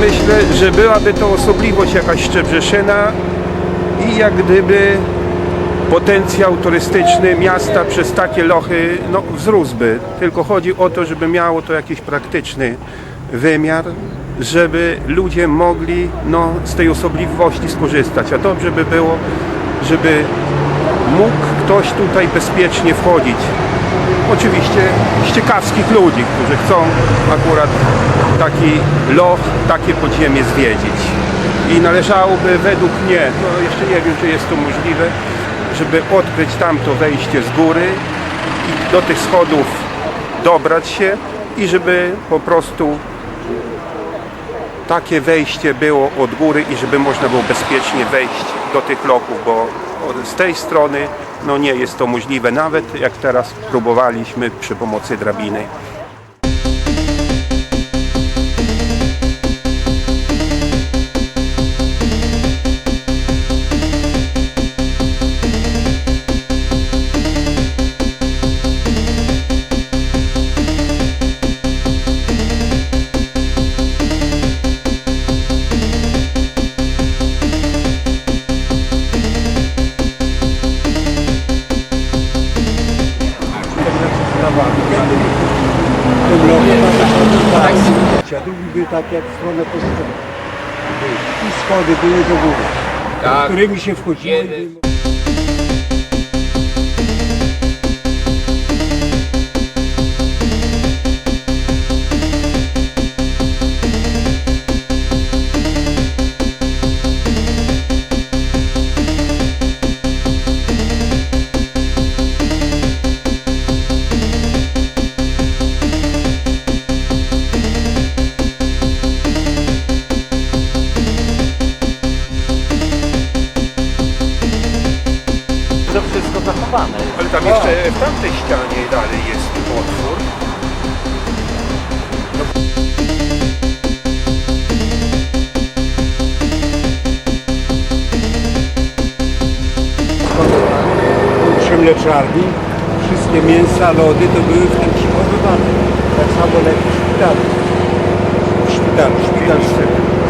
myślę, że byłaby to osobliwość jakaś Szczebrzeszyna i jak gdyby potencjał turystyczny miasta przez takie lochy no, wzrósłby. Tylko chodzi o to, żeby miało to jakiś praktyczny wymiar, żeby ludzie mogli no, z tej osobliwości skorzystać. A dobrze by było, żeby mógł ktoś tutaj bezpiecznie wchodzić. Oczywiście z ciekawskich ludzi, którzy chcą akurat taki loch, takie podziemie zwiedzić. I należałoby według mnie, no jeszcze nie wiem czy jest to możliwe, żeby odkryć tamto wejście z góry i do tych schodów dobrać się i żeby po prostu takie wejście było od góry i żeby można było bezpiecznie wejść do tych lochów, bo z tej strony no nie jest to możliwe, nawet jak teraz próbowaliśmy przy pomocy drabiny. Drugi tak jak w stronę po stronie. I schody były do góry, Tak. którymi się wchodziło. Ale tam jeszcze w tamtej ścianie dalej jest otwór. Trzy mleczarni, wszystkie mięsa, lody to były w tym przechowywane. Tak samo w szpitalu. W szpitalu, szpital Kilka stron.